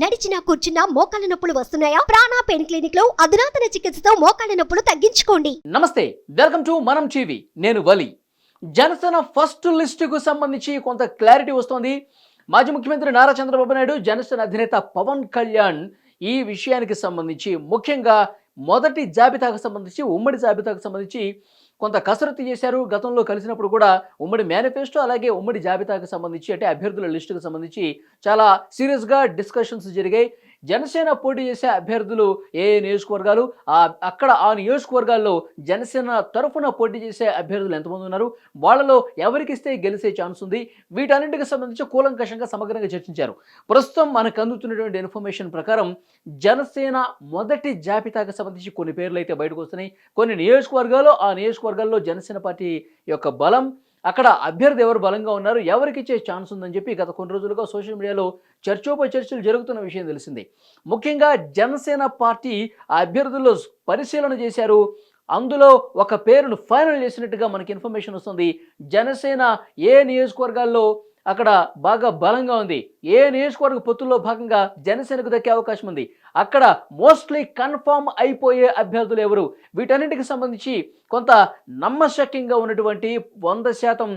నడిచినా కూర్చున్నా మోకాళ్ళ నొప్పులు వస్తున్నాయా? ప్రాణా పెయిన్ క్లినిక్లో అధునాతన చికిత్సతో మోకాళ్ళ నొప్పులు తగ్గించుకోండి. నమస్తే వెల్కమ్ టు మనం టీవీ. నేను వలి. జనసేన ఫస్ట్ లిస్టుకు సంబంధించి కొంత క్లారిటీ వస్తోంది. మాజీ ముఖ్యమంత్రి నారా చంద్రబాబు నాయుడు జనసేన అధినేత పవన్ కళ్యాణ్ ఈ విషయానికి సంబంధించి ముఖ్యంగా మొదటి జాబితాకు సంబంధించి ఉమ్మడి జాబితాకు సంబంధించి కొంత కసరత్తు చేశారు. గతంలో కలిసినప్పుడు కూడా ఉమ్మడి మేనిఫెస్టో అలాగే ఉమ్మడి జాబితాకు సంబంధించి అంటే అభ్యర్థుల లిస్టుకు సంబంధించి చాలా సీరియస్గా డిస్కషన్స్ జరిగాయి. జనసేన పోటీ చేసే అభ్యర్థులు ఏ నియోజకవర్గాలు? ఆ అక్కడ ఆ నియోజకవర్గాల్లో జనసేన తరఫున పోటీ చేసే అభ్యర్థులు ఎంతమంది ఉన్నారు? వాళ్ళలో ఎవరికిస్తే గెలిచే ఛాన్స్ ఉంది? వీటన్నింటికి సంబంధించి కూలంకషంగా సమగ్రంగా చర్చించారు. ప్రస్తుతం మనకు అందుతున్నటువంటి ఇన్ఫర్మేషన్ ప్రకారం జనసేన మొదటి జాబితాకు సంబంధించి కొన్ని పేర్లు అయితే బయటకు వస్తున్నాయి. కొన్ని నియోజకవర్గాలు ఆ నియోజకవర్గాల్లో జనసేన పార్టీ యొక్క బలం అక్కడ అభ్యర్థి ఎవరు బలంగా ఉన్నారు ఎవరికి ఇచ్చే ఛాన్స్ ఉందని చెప్పి గత కొన్ని రోజులుగా సోషల్ మీడియాలో చర్చోపై చర్చలు జరుగుతున్న విషయం తెలిసింది. ముఖ్యంగా జనసేన పార్టీ ఆ అభ్యర్థుల్లో పరిశీలన చేశారు. అందులో ఒక పేరును ఫైనల్ చేసినట్టుగా మనకి ఇన్ఫర్మేషన్ వస్తుంది. జనసేన ఏ నియోజకవర్గాల్లో అక్కడ బాగా బలంగా ఉంది? ఏ నియోజకవర్గ పొత్తుల్లో భాగంగా జనసేనకు దక్కే అవకాశం ఉంది? అక్కడ మోస్ట్లీ కన్ఫామ్ అయిపోయే అభ్యర్థులు ఎవరు? వీటన్నిటికి సంబంధించి కొంత నమ్మశక్యంగా ఉన్నటువంటి వంద శాతం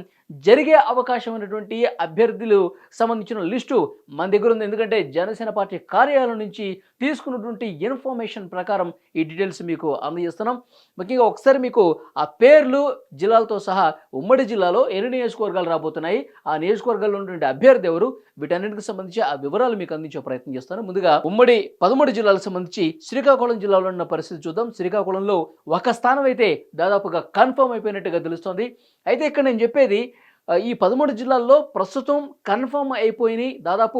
జరిగే అవకాశం ఉన్నటువంటి అభ్యర్థులు సంబంధించిన లిస్టు మన దగ్గర ఉంది. ఎందుకంటే జనసేన పార్టీ కార్యాలయం నుంచి తీసుకున్నటువంటి ఇన్ఫర్మేషన్ ప్రకారం ఈ డీటెయిల్స్ మీకు అందజేస్తున్నాం. ముఖ్యంగా ఒకసారి మీకు ఆ పేర్లు జిల్లాలతో సహా ఉమ్మడి జిల్లాలో ఎన్ని నియోజకవర్గాలు రాబోతున్నాయి? ఆ నియోజకవర్గాల్లో ఉన్నటువంటి అభ్యర్థి ఎవరు? వీటన్నిటికి సంబంధించి ఆ వివరాలు మీకు అందించే ప్రయత్నం చేస్తాను. ముందుగా ఉమ్మడి పదమూడు జిల్లాలకు సంబంధించి శ్రీకాకుళం జిల్లాలో ఉన్న పరిస్థితి చూద్దాం. శ్రీకాకుళంలో ఒక స్థానం అయితే దాదాపుగా కన్ఫర్మ్ అయిపోయినట్టుగా తెలుస్తోంది. అయితే ఇక్కడ నేను చెప్పేది ఈ పదమూడు జిల్లాల్లో ప్రస్తుతం కన్ఫర్మ్ అయిపోయినాయి. దాదాపు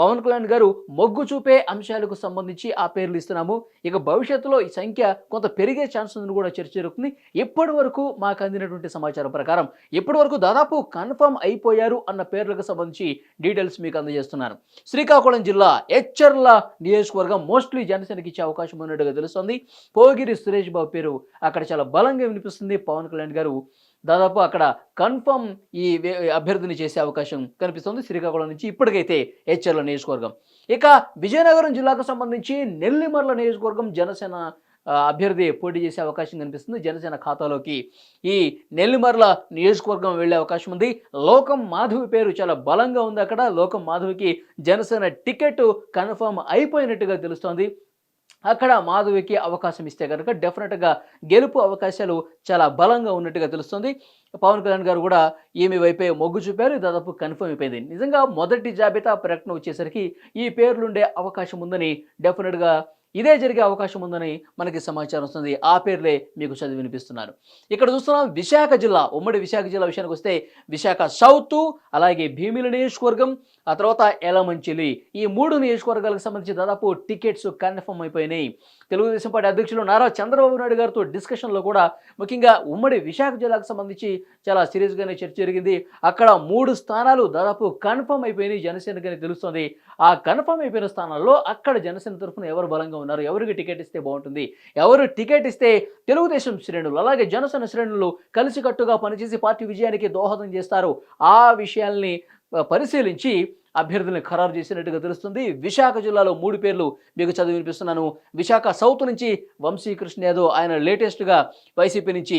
పవన్ కళ్యాణ్ గారు మొగ్గు చూపే అంశాలకు సంబంధించి ఆ పేర్లు ఇస్తున్నాము. ఇక భవిష్యత్తులో ఈ సంఖ్య కొంత పెరిగే ఛాన్స్ ఉందని కూడా చర్చ జరుగుతుంది. ఇప్పటి వరకు మాకు అందినటువంటి సమాచారం ప్రకారం ఇప్పటి వరకు దాదాపు కన్ఫర్మ్ అయిపోయారు అన్న పేర్లకు సంబంధించి డీటెయిల్స్ మీకు అందజేస్తున్నాను. శ్రీకాకుళం జిల్లా ఎచ్చర్ల నియోజకవర్గం మోస్ట్లీ జనసేనకి ఇచ్చే అవకాశం ఉన్నట్టుగా తెలుస్తుంది. పోగిరి సురేష్ బాబు పేరు అక్కడ చాలా బలంగా వినిపిస్తుంది. పవన్ కళ్యాణ్ గారు దాదాపు అక్కడ కన్ఫర్మ్ ఈ అభ్యర్థిని చేసే అవకాశం కనిపిస్తుంది శ్రీకాకుళం నుంచి ఇప్పటికైతే హెచ్ఆర్ల నియోజకవర్గం. ఇక విజయనగరం జిల్లాకు సంబంధించి నెల్లిమర్ల నియోజకవర్గం జనసేన అభ్యర్థి పోటీ చేసే అవకాశం కనిపిస్తుంది. జనసేన ఖాతాలోకి ఈ నెల్లిమర్ల నియోజకవర్గం వెళ్ళే అవకాశం ఉంది. లోకం మాధవి పేరు చాలా బలంగా ఉంది అక్కడ. లోకం మాధవికి జనసేన టికెట్ కన్ఫర్మ్ అయిపోయినట్టుగా తెలుస్తోంది. అక్కడ మాధవికి అవకాశం ఇస్తే కనుక డెఫినెట్గా గెలుపు అవకాశాలు చాలా బలంగా ఉన్నట్టుగా తెలుస్తుంది. పవన్ కళ్యాణ్ గారు కూడా ఈమె వైపే మొగ్గు చూపారు. దాదాపు కన్ఫర్మ్ అయిపోయింది. నిజంగా మొదటి జాబితా ప్రకటన వచ్చేసరికి ఈ పేర్లుండే అవకాశం ఉందని డెఫినెట్గా ఇదే జరిగే అవకాశం ఉందని మనకి సమాచారం వస్తుంది. ఆ పేర్లే మీకు చదివి వినిపిస్తున్నారు. ఇక్కడ చూస్తున్నాం విశాఖ జిల్లా ఉమ్మడి విశాఖ జిల్లా విషయానికి వస్తే విశాఖ సౌత్ అలాగే భీమిలి నియోజకవర్గం ఆ తర్వాత ఎలమంచిలి ఈ మూడు నియోజకవర్గాలకు సంబంధించి దాదాపు టికెట్స్ కన్ఫర్మ్ అయిపోయినాయి. తెలుగుదేశం పార్టీ అధ్యక్షులు నారా చంద్రబాబు నాయుడు గారితో డిస్కషన్లో కూడా ముఖ్యంగా ఉమ్మడి విశాఖ జిల్లాకు సంబంధించి చాలా సీరియస్గానే చర్చ జరిగింది. అక్కడ మూడు స్థానాలు దాదాపు కన్ఫర్మ్ అయిపోయినాయి జనసేనకని తెలుస్తుంది. ఆ కన్ఫర్మ్ అయిపోయిన స్థానాల్లో అక్కడ జనసేన తరఫున ఎవరు బలంగా ఉన్నారు? ఎవరికి టికెట్ ఇస్తే బాగుంటుంది? ఎవరు టికెట్ ఇస్తే తెలుగుదేశం శ్రేణులు అలాగే జనసేన శ్రేణులు కలిసికట్టుగా పనిచేసి పార్టీ విజయానికి దోహదం చేస్తారు. ఆ విషయాల్ని పరిశీలించి అభ్యర్థుల్ని ఖరారు చేసినట్టుగా తెలుస్తుంది. విశాఖ జిల్లాలో మూడు పేర్లు మీకు చదివి వినిపిస్తున్నాను. విశాఖ సౌత్ నుంచి వంశీకృష్ణ యాదవ్ ఆయన లేటెస్ట్గా వైసీపీ నుంచి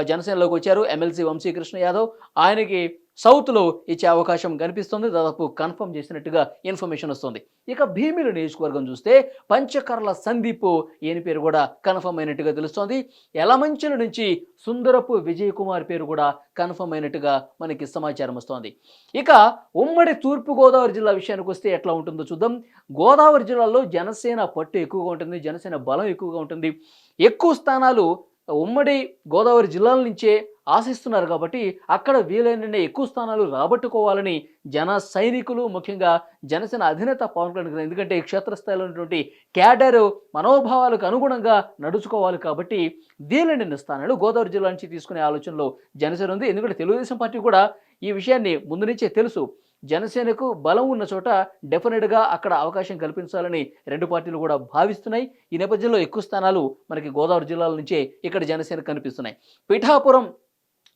జనసేనలోకి వచ్చారు ఎమ్మెల్సీ వంశీకృష్ణ యాదవ్. ఆయనకి సౌత్లో ఇచ్చే అవకాశం కనిపిస్తుంది. దాదాపు కన్ఫర్మ్ చేసినట్టుగా ఇన్ఫర్మేషన్ వస్తుంది. ఇక భీమిలి నియోజకవర్గం చూస్తే పంచకర్ల సందీప్ ఈయన పేరు కూడా కన్ఫర్మ్ అయినట్టుగా తెలుస్తోంది. ఎలమంచుల నుంచి సుందరపు విజయ్ కుమార్ పేరు కూడా కన్ఫర్మ్ అయినట్టుగా మనకి సమాచారం వస్తోంది. ఇక ఉమ్మడి తూర్పుగోదావరి జిల్లా విషయానికి వస్తే ఎట్లా ఉంటుందో చూద్దాం. గోదావరి జిల్లాలో జనసేన పట్టు ఎక్కువగా ఉంటుంది. జనసేన బలం ఎక్కువగా ఉంటుంది. ఎక్కువ స్థానాలు ఉమ్మడి గోదావరి జిల్లాల నుంచే ఆశిస్తున్నారు కాబట్టి అక్కడ వీలైన ఎక్కువ స్థానాలు రాబట్టుకోవాలని జన సైనికులు ముఖ్యంగా జనసేన అధినేత పవన్ కళ్యాణ్ గారు ఎందుకంటే ఈ క్షేత్రస్థాయిలో ఉన్నటువంటి క్యాడర్ మనోభావాలకు అనుగుణంగా నడుచుకోవాలి కాబట్టి వీలైన స్థానాలు గోదావరి జిల్లా నుంచి తీసుకునే ఆలోచనలో జనసేన ఉంది. ఎందుకంటే తెలుగుదేశం పార్టీ కూడా ఈ విషయాన్ని ముందు నుంచే తెలుసు. జనసేనకు బలం ఉన్న చోట డెఫినెట్గా అక్కడ అవకాశం కల్పించాలని రెండు పార్టీలు కూడా భావిస్తున్నాయి. ఈ నేపథ్యంలో ఎక్కువ స్థానాలు మనకి గోదావరి జిల్లాల నుంచే ఇక్కడ జనసేన కనిపిస్తున్నాయి. పిఠాపురం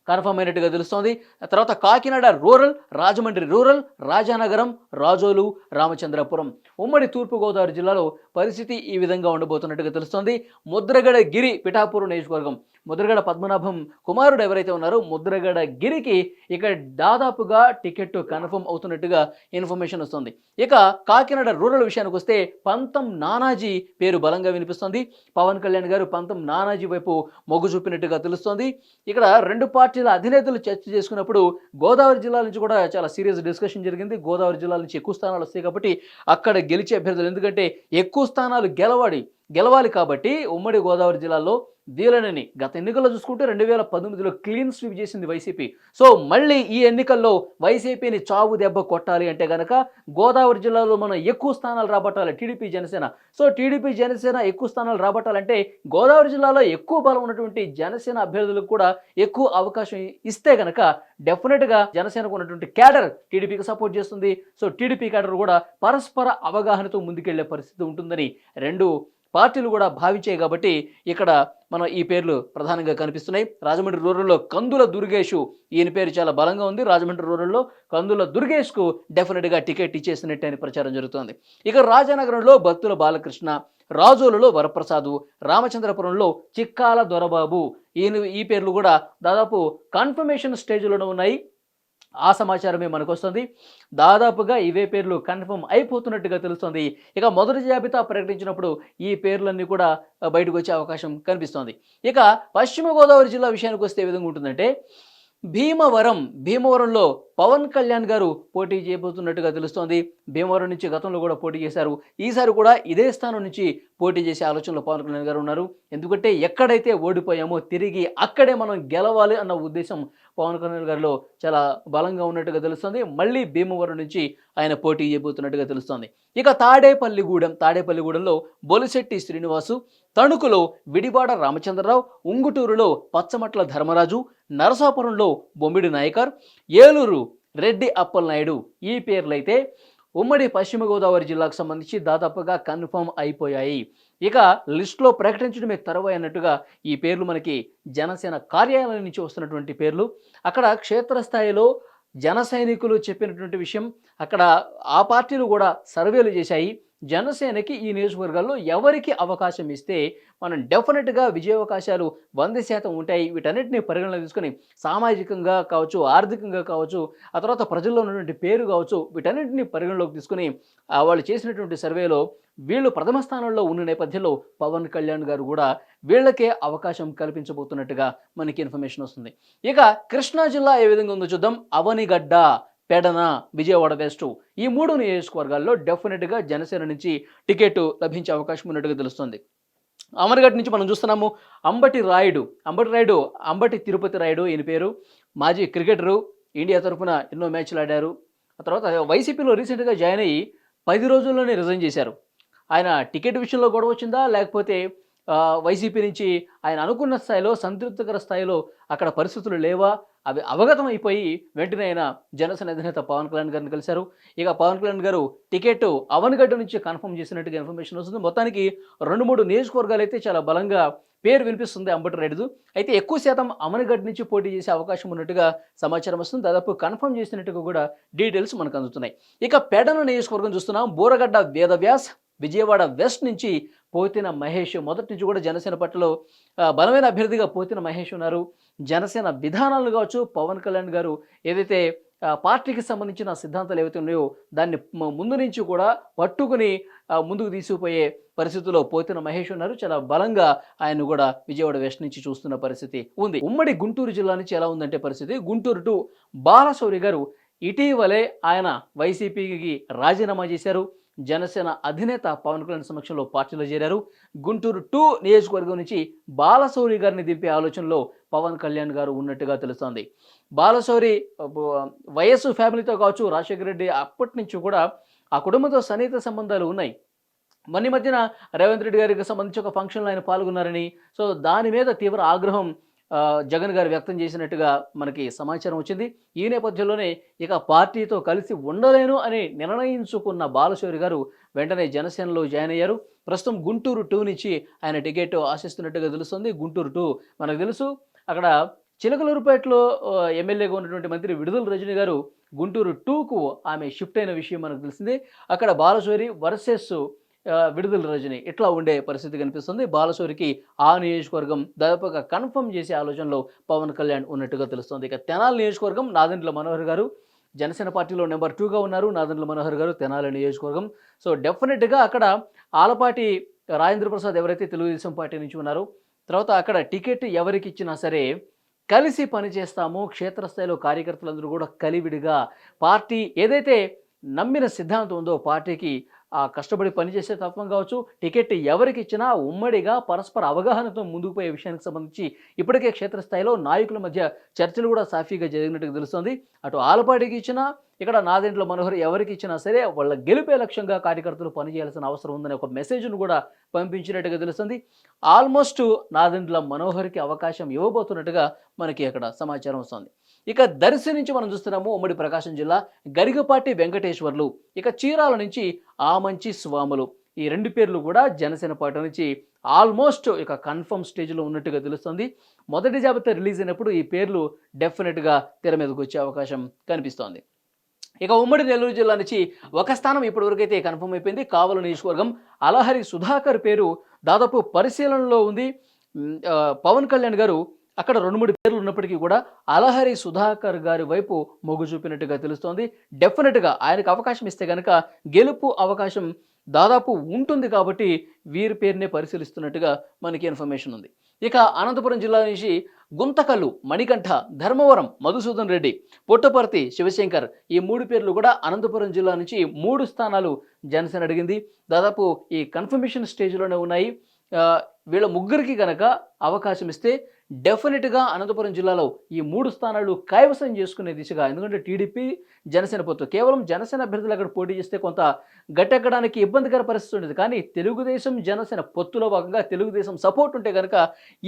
కన్ఫర్మ్ అయినట్టుగా తెలుస్తోంది. తర్వాత కాకినాడ రూరల్ రాజమండ్రి రూరల్ రాజానగరం రాజోలు రామచంద్రపురం. ఉమ్మడి తూర్పుగోదావరి జిల్లాలో పరిస్థితి ఈ విధంగా ఉండబోతున్నట్టుగా తెలుస్తోంది. ముద్రగడ గిరి పిఠాపురం నియోజకవర్గం. ముద్రగడ పద్మనాభం కుమారుడు ఎవరైతే ఉన్నారో ముద్రగడ గిరికి ఇక దాదాపుగా టికెట్ కన్ఫర్మ్ అవుతున్నట్టుగా ఇన్ఫర్మేషన్ వస్తుంది. ఇక కాకినాడ రూరల్ విషయానికి వస్తే పంతం నానాజీ పేరు బలంగా వినిపిస్తుంది. పవన్ కళ్యాణ్ గారు పంతం నానాజీ వైపు మొగ్గు చూపినట్టుగా తెలుస్తోంది. ఇక్కడ రెండు పార్టీల అధినేతలు చర్చ చేసుకున్నప్పుడు గోదావరి జిల్లా నుంచి కూడా చాలా సీరియస్ డిస్కషన్ జరిగింది. గోదావరి జిల్లా నుంచి ఎక్కువ స్థానాలు వస్తాయి కాబట్టి అక్కడ గెలిచే అభ్యర్థులు ఎందుకంటే ఎక్కువ స్థానాలు గెలవాడి గెలవాలి కాబట్టి ఉమ్మడి గోదావరి జిల్లాలో దీలనని గత ఎన్నికల్లో చూసుకుంటే రెండు వేల పంతొమ్మిదిలో క్లీన్ స్వీప్ చేసింది వైసీపీ. సో మళ్ళీ ఈ ఎన్నికల్లో వైసీపీని చావు దెబ్బ కొట్టాలి అంటే కనుక గోదావరి జిల్లాలో మనం ఎక్కువ స్థానాలు రాబట్టాలి TDP Janasena. So TDP Janasena ఎక్కువ స్థానాలు రాబట్టాలంటే గోదావరి జిల్లాలో ఎక్కువ బలం ఉన్నటువంటి జనసేన అభ్యర్థులకు కూడా ఎక్కువ అవకాశం ఇస్తే కనుక డెఫినెట్గా జనసేనకు ఉన్నటువంటి క్యాడర్ టీడీపీకి సపోర్ట్ చేస్తుంది. సో టీడీపీ క్యాడర్ కూడా పరస్పర అవగాహనతో ముందుకెళ్ళే పరిస్థితి ఉంటుందని రెండు పార్టీలు కూడా భావించాయి కాబట్టి ఇక్కడ మనం ఈ పేర్లు ప్రధానంగా కనిపిస్తున్నాయి. రాజమండ్రి రూరల్లో కందుల దుర్గేషు ఈయన పేరు చాలా బలంగా ఉంది. రాజమండ్రి రూరల్లో కందుల దుర్గేష్కు డెఫినెట్గా టికెట్ ఇచ్చేసినట్టు అని ప్రచారం జరుగుతోంది. ఇక రాజానగరంలో భక్తుల బాలకృష్ణ రాజోలులో వరప్రసాదు రామచంద్రపురంలో చిక్కాల దొరబాబు ఈయన ఈ పేర్లు కూడా దాదాపు కన్ఫర్మేషన్ స్టేజ్లోనే ఉన్నాయి. ఆ సమాచారమే మనకు వస్తుంది దాదాపుగా ఇవే పేర్లు కన్ఫర్మ్ అయిపోతున్నట్టుగా తెలుస్తుంది. ఇక మొదటి జాబితా ప్రకటించినప్పుడు ఈ పేర్లన్నీ కూడా బయటకు వచ్చే అవకాశం కనిపిస్తోంది. ఇక పశ్చిమ గోదావరి జిల్లా విషయానికి వస్తే ఏ విధంగా ఉంటుందంటే భీమవరం భీమవరంలో పవన్ కళ్యాణ్ గారు పోటీ చేయబోతున్నట్టుగా తెలుస్తోంది. భీమవరం నుంచి గతంలో కూడా పోటీ చేశారు. ఈసారి కూడా ఇదే స్థానం నుంచి పోటీ చేసే ఆలోచనలో పవన్ కళ్యాణ్ గారు ఉన్నారు. ఎందుకంటే ఎక్కడైతే ఓడిపోయామో తిరిగి అక్కడే మనం గెలవాలి అన్న ఉద్దేశం పవన్ కళ్యాణ్ గారిలో చాలా బలంగా ఉన్నట్టుగా తెలుస్తుంది. మళ్ళీ భీమవరం నుంచి ఆయన పోటీ చేయబోతున్నట్టుగా తెలుస్తోంది. ఇక తాడేపల్లిగూడెం తాడేపల్లిగూడెంలో బొలిశెట్టి శ్రీనివాసు తణుకులో విడివాడ రామచంద్రరావు ఉంగుటూరులో పచ్చమట్ల ధర్మరాజు నరసాపురంలో బొమ్మిడి నాయకర్ ఏలూరు రెడ్డి అప్పలనాయుడు ఈ పేర్లైతే ఉమ్మడి పశ్చిమ గోదావరి జిల్లాకు సంబంధించి దాదాపుగా కన్ఫర్మ్ అయిపోయాయి. ఇక లిస్టులో ప్రకటించడమే తరువాయి అన్నట్టుగా ఈ పేర్లు మనకి జనసేన కార్యాలయం నుంచి వస్తున్నటువంటి పేర్లు. అక్కడ క్షేత్రస్థాయిలో జన సైనికులు చెప్పినటువంటి విషయం అక్కడ ఆ పార్టీలు కూడా సర్వేలు చేశాయి. జనసేనకి ఈ నియోజకవర్గాల్లో ఎవరికి అవకాశం ఇస్తే మనం డెఫినెట్గా విజయావకాశాలు వంద శాతం ఉంటాయి. వీటన్నిటిని పరిగణలో తీసుకొని సామాజికంగా కావచ్చు ఆర్థికంగా కావచ్చు ఆ తర్వాత ప్రజల్లో ఉన్నటువంటి పేరు కావచ్చు వీటన్నిటిని పరిగణలోకి తీసుకొని వాళ్ళు చేసినటువంటి సర్వేలో వీళ్ళు ప్రథమ స్థానంలో ఉన్న నేపథ్యంలో పవన్ కళ్యాణ్ గారు కూడా వీళ్ళకే అవకాశం కల్పించబోతున్నట్టుగా మనకి ఇన్ఫర్మేషన్ వస్తుంది. ఇక కృష్ణా జిల్లా ఏ విధంగా ఉందో చూద్దాం. అవనిగడ్డ. పెడన విజయవాడ వెస్ట్ ఈ మూడు నియోజకవర్గాల్లో డెఫినెట్గా జనసేన నుంచి టికెట్ లభించే అవకాశం ఉన్నట్టుగా తెలుస్తుంది. అమర్ఘట్ నుంచి మనం చూస్తున్నాము అంబటి రాయుడు అంబటి రాయుడు అంబటి తిరుపతి రాయుడు ఈయన పేరు. మాజీ క్రికెటరు ఇండియా తరఫున ఎన్నో మ్యాచ్లు ఆడారు. ఆ తర్వాత వైసీపీలో రీసెంట్గా జాయిన్ అయ్యి పది రోజుల్లోనే రిజైన్ చేశారు. ఆయన టికెట్ విషయంలో గొడవ వచ్చిందా లేకపోతే వైసీపీ నుంచి ఆయన అనుకున్న స్థాయిలో సంతృప్తికర స్థాయిలో అక్కడ పరిస్థితులు లేవా? అవి అవగతం అయిపోయి వెంటనే ఆయన జనసేన అధినేత పవన్ కళ్యాణ్ గారిని కలిశారు. ఇక పవన్ కళ్యాణ్ గారు టికెట్ అవనగడ్డ నుంచి కన్ఫర్మ్ చేసినట్టుగా ఇన్ఫర్మేషన్ వస్తుంది. మొత్తానికి రెండు మూడు నియోజకవర్గాలు అయితే చాలా బలంగా పేరు వినిపిస్తుంది అంబటి రెడ్డిదు. అయితే ఎక్కువ శాతం అమనగడ్ నుంచి పోటీ చేసే అవకాశం ఉన్నట్టుగా సమాచారం వస్తుంది. దాదాపు కన్ఫర్మ్ చేసినట్టుగా కూడా డీటెయిల్స్ మనకు అందుతున్నాయి. ఇక పెడన నియోజకవర్గం చూస్తున్నాం. బోరగడ్డ వేదవ్యాస్ విజయవాడ వెస్ట్ నుంచి పోతిన మహేష్ మొదటి నుంచి కూడా జనసేన పట్ల బలమైన అభ్యర్థిగా పోతిన మహేష్ ఉన్నారు. జనసేన విధానాలు కావచ్చు పవన్ కళ్యాణ్ గారు ఏదైతే పార్టీకి సంబంధించిన సిద్ధాంతాలు ఏవైతే ఉన్నాయో దాన్ని ముందు నుంచి కూడా పట్టుకుని ముందుకు తీసుకుపోయే పరిస్థితిలో పోతిన మహేష్ ఉన్నారు. చాలా బలంగా ఆయన కూడా విజయవాడ వెస్ట్ నుంచి చూస్తున్న పరిస్థితి ఉంది. ఉమ్మడి గుంటూరు జిల్లా నుంచి ఎలా ఉందంటే పరిస్థితి గుంటూరు టు బాలశౌరి గారు ఇటీవలే ఆయన వైసీపీకి రాజీనామా చేశారు. జనసేన అధినేత పవన్ కళ్యాణ్ సమక్షంలో పార్టీలో చేరారు. గుంటూరు టూ నియోజకవర్గం నుంచి బాలశౌరి గారిని దింపే ఆలోచనలో పవన్ కళ్యాణ్ గారు ఉన్నట్టుగా తెలుస్తోంది. బాలశౌరి వయస్సు ఫ్యామిలీతో కావచ్చు రాజశేఖర రెడ్డి అప్పటి నుంచి కూడా ఆ కుటుంబంతో సన్నిహిత సంబంధాలు ఉన్నాయి. మొన్న మధ్యన రేవంత్ రెడ్డి గారికి సంబంధించి ఒక ఫంక్షన్లో ఆయన పాల్గొన్నారని సో దాని మీద తీవ్ర ఆగ్రహం జగన్ గారు వ్యక్తం చేసినట్టుగా మనకి సమాచారం వచ్చింది. ఈ నేపథ్యంలోనే ఇక పార్టీతో కలిసి ఉండలేను అని నిర్ణయించుకున్న బాలశౌరి గారు వెంటనే జనసేనలో జాయిన్ అయ్యారు. ప్రస్తుతం గుంటూరు టూ నుంచి ఆయన టికెట్ ఆశిస్తున్నట్టుగా తెలుస్తుంది. గుంటూరు టూ మనకు తెలుసు. అక్కడ చిలకలూరుపేటలో ఎమ్మెల్యేగా ఉన్నటువంటి మంత్రి విడుదల రజని గారు గుంటూరు టూకు ఆమె షిఫ్ట్ అయిన విషయం మనకు తెలిసిందే. అక్కడ బాలశౌరి వర్సెస్ విడుదల రజని ఇట్లా ఉండే పరిస్థితి కనిపిస్తుంది? బాలసూరికి ఆ నియోజకవర్గం దాదాపుగా కన్ఫర్మ్ చేసే ఆలోచనలో పవన్ కళ్యాణ్ ఉన్నట్టుగా తెలుస్తుంది. ఇక తెనాలి నియోజకవర్గం నాదెండ్ల మనోహర్ గారు జనసేన పార్టీలో నెంబర్ టూగా ఉన్నారు నాదెండ్ల మనోహర్ గారు తెనాలి నియోజకవర్గం. సో డెఫినెట్గా అక్కడ ఆలపాటి రాజేంద్ర ప్రసాద్ ఎవరైతే తెలుగుదేశం పార్టీ నుంచి ఉన్నారో తర్వాత అక్కడ టికెట్ ఎవరికి ఇచ్చినా సరే కలిసి పనిచేస్తాము క్షేత్రస్థాయిలో కార్యకర్తలందరూ కూడా కలివిడిగా పార్టీ ఏదైతే నమ్మిన సిద్ధాంతం ఉందో పార్టీకి కష్టపడి పనిచేసే తత్వం కావచ్చు టికెట్ ఎవరికి ఇచ్చినా ఉమ్మడిగా పరస్పర అవగాహనతో ముందుకు పోయే విషయానికి సంబంధించి ఇప్పటికే క్షేత్రస్థాయిలో నాయకుల మధ్య చర్చలు కూడా సాఫీగా జరిగినట్టుగా తెలుస్తుంది. అటు ఆలపాటికి ఇచ్చినా ఇక్కడ నాదెంట్ల మనోహర్ ఎవరికి ఇచ్చినా సరే వాళ్ళ గెలిపే లక్ష్యంగా కార్యకర్తలు పనిచేయాల్సిన అవసరం ఉందనే ఒక మెసేజ్ను కూడా పంపించినట్టుగా తెలుస్తుంది. ఆల్మోస్ట్ నాదెంట్ల మనోహర్కి అవకాశం ఇవ్వబోతున్నట్టుగా మనకి అక్కడ సమాచారం వస్తుంది. ఇక దర్శి నుంచి మనం చూస్తున్నాము ఉమ్మడి ప్రకాశం జిల్లా గరిగపాటి వెంకటేశ్వర్లు. ఇక చీరాల నుంచి ఆమంచి స్వాములు. ఈ రెండు పేర్లు కూడా జనసేన పార్టీ నుంచి ఆల్మోస్ట్ ఇక కన్ఫర్మ్ స్టేజ్లో ఉన్నట్టుగా తెలుస్తుంది. మొదటి జాబితా రిలీజ్ అయినప్పుడు ఈ పేర్లు డెఫినెట్గా తెర మీదకి వచ్చే అవకాశం కనిపిస్తోంది. ఇక ఉమ్మడి నెల్లూరు జిల్లా నుంచి ఒక స్థానం ఇప్పటివరకు అయితే కన్ఫర్మ్ అయిపోయింది. కావల నియోజకవర్గం అలహరి సుధాకర్ పేరు దాదాపు పరిశీలనలో ఉంది. పవన్ కళ్యాణ్ గారు అక్కడ రెండు మూడు పేర్లు ఉన్నప్పటికీ కూడా అలహరి సుధాకర్ గారి వైపు మొగ్గు చూపినట్టుగా తెలుస్తోంది. డెఫినెట్గా ఆయనకు అవకాశం ఇస్తే కనుక గెలుపు అవకాశం దాదాపు ఉంటుంది కాబట్టి వీరి పేరునే పరిశీలిస్తున్నట్టుగా మనకి ఇన్ఫర్మేషన్ ఉంది. ఇక అనంతపురం జిల్లా నుంచి గుంతకల్లు మణికంఠ ధర్మవరం మధుసూదన్ రెడ్డి పుట్టపర్తి శివశంకర్ ఈ మూడు పేర్లు కూడా అనంతపురం జిల్లా నుంచి మూడు స్థానాలు జనసేన అడిగింది. దాదాపు ఈ కన్ఫర్మేషన్ స్టేజ్లోనే ఉన్నాయి. వీళ్ళ ముగ్గురికి కనుక అవకాశం ఇస్తే డెఫినెట్గా అనంతపురం జిల్లాలో ఈ మూడు స్థానాలు కైవసం చేసుకునే దిశగా ఎందుకంటే టీడీపీ జనసేన పొత్తు కేవలం జనసేన అభ్యర్థులు అక్కడ పోటీ చేస్తే కొంత గట్టెక్కడానికి ఇబ్బందికర పరిస్థితి ఉండేది. కానీ తెలుగుదేశం జనసేన పొత్తులో భాగంగా తెలుగుదేశం సపోర్ట్ ఉంటే కనుక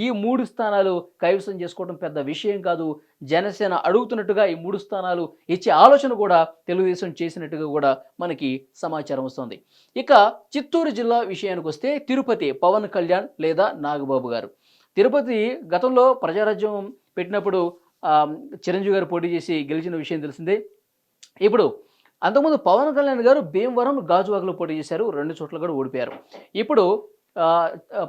ఈ మూడు స్థానాలు కైవసం చేసుకోవడం పెద్ద విషయం కాదు. జనసేన అడుగుతున్నట్టుగా ఈ మూడు స్థానాలు ఇచ్చే ఆలోచన కూడా తెలుగుదేశం చేసినట్టుగా కూడా మనకి సమాచారం వస్తుంది. ఇక చిత్తూరు జిల్లా విషయానికి వస్తే తిరుపతి పవన్ కళ్యాణ్ లేదా నాగబాబు గారు. తిరుపతి గతంలో ప్రజారాజ్యం పెట్టినప్పుడు చిరంజీవి గారు పోటీ చేసి గెలిచిన విషయం తెలిసిందే. ఇప్పుడు అంతకుముందు పవన్ కళ్యాణ్ గారు భీమవరం గాజువాకలో పోటీ చేశారు రెండు చోట్ల కూడా ఓడిపోయారు. ఇప్పుడు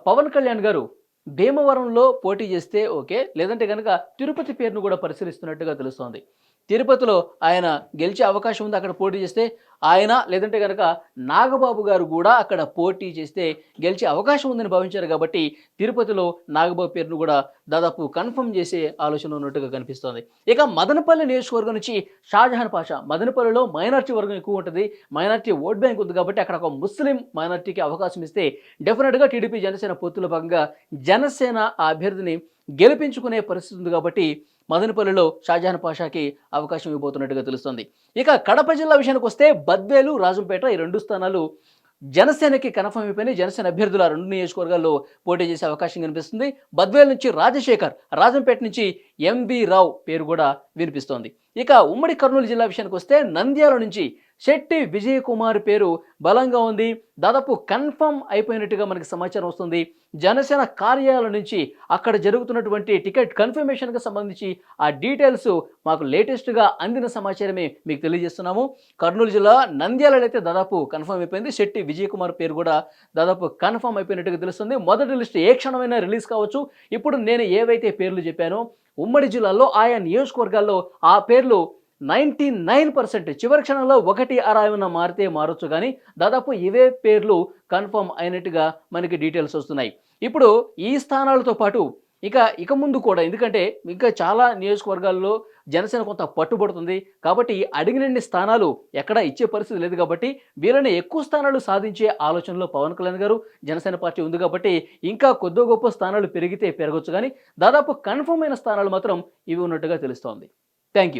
పవన్ కళ్యాణ్ గారు భీమవరంలో పోటీ చేస్తే ఓకే లేదంటే కనుక తిరుపతి పేరును కూడా పరిశీలిస్తున్నట్టుగా తెలుస్తోంది. తిరుపతిలో ఆయన గెలిచే అవకాశం ఉంది అక్కడ పోటీ చేస్తే ఆయన లేదంటే కనుక నాగబాబు గారు కూడా అక్కడ పోటీ చేస్తే గెలిచే అవకాశం ఉందని భావించారు కాబట్టి తిరుపతిలో నాగబాబు పేరును కూడా దాదాపు కన్ఫర్మ్ చేసే ఆలోచన ఉన్నట్టుగా కనిపిస్తోంది. ఇక మదనపల్లి నియోజకవర్గం నుంచి షాజహాన్ పాషా మదనపల్లిలో మైనార్టీ వర్గం ఎక్కువ ఉంటుంది మైనార్టీ ఓట్ బ్యాంక్ ఉంది కాబట్టి అక్కడ ఒక ముస్లిం మైనార్టీకి అవకాశం ఇస్తే డెఫినెట్గా టీడీపీ జనసేన పొత్తుల భాగంగా జనసేన అభ్యర్థిని గెలిపించుకునే పరిస్థితి ఉంది కాబట్టి మదనపల్లిలో షాజహాన్ పాషాకి అవకాశం ఇవ్వబోతున్నట్టుగా తెలుస్తుంది. ఇక కడప జిల్లా విషయానికి వస్తే బద్వేలు రాజంపేట ఈ రెండు స్థానాలు జనసేనకి కన్ఫర్మ్ అయిపోయినాయి. జనసేన అభ్యర్థులు ఆ రెండు నియోజకవర్గాల్లో పోటీ చేసే అవకాశం కనిపిస్తుంది. బద్వేల్ నుంచి రాజశేఖర్ రాజంపేట నుంచి ఎంవి రావు పేరు కూడా వినిపిస్తోంది. ఇక ఉమ్మడి కర్నూలు జిల్లా విషయానికి వస్తే నంద్యాల నుంచి శెట్టి విజయ్ కుమార్ పేరు బలంగా ఉంది. దాదాపు కన్ఫర్మ్ అయిపోయినట్టుగా మనకి సమాచారం వస్తుంది. జనసేన కార్యాలయం నుంచి అక్కడ జరుగుతున్నటువంటి టికెట్ కన్ఫర్మేషన్కి సంబంధించి ఆ డీటెయిల్స్ మాకు లేటెస్ట్గా అందిన సమాచారమే మీకు తెలియజేస్తున్నాము. కర్నూలు జిల్లా నంద్యాలలో అయితే దాదాపు కన్ఫర్మ్ అయిపోయింది. శెట్టి విజయ్ కుమార్ పేరు కూడా దాదాపు కన్ఫర్మ్ అయిపోయినట్టుగా తెలుస్తుంది. మొదటి లిస్ట్ ఏ క్షణమైనా రిలీజ్ కావచ్చు. ఇప్పుడు నేను ఏవైతే పేర్లు చెప్పానో ఉమ్మడి జిల్లాలో ఆయా నియోజకవర్గాల్లో ఆ పేర్లు నైంటీ నైన్ పర్సెంట్ చివరి క్షణంలో ఒకటి అరా మారితే మారొచ్చు కానీ దాదాపు ఇవే పేర్లు కన్ఫర్మ్ అయినట్టుగా మనకి డీటెయిల్స్ వస్తున్నాయి. ఇప్పుడు ఈ స్థానాలతో పాటు ఇక ఇక ముందు కూడా ఎందుకంటే ఇంకా చాలా నియోజకవర్గాల్లో జనసేన కొంత పట్టుబడుతుంది కాబట్టి అడిగినన్ని స్థానాలు ఎక్కడ ఇచ్చే పరిస్థితి లేదు కాబట్టి వీళ్ళని ఎక్కువ స్థానాలు సాధించే ఆలోచనలో పవన్ కళ్యాణ్ గారు జనసేన పార్టీ ఉంది కాబట్టి ఇంకా కొద్ది గొప్ప స్థానాలు పెరిగితే పెరగచ్చు కానీ దాదాపు కన్ఫర్మ్ అయిన స్థానాలు మాత్రం ఇవి ఉన్నట్టుగా తెలుస్తోంది. Thank you.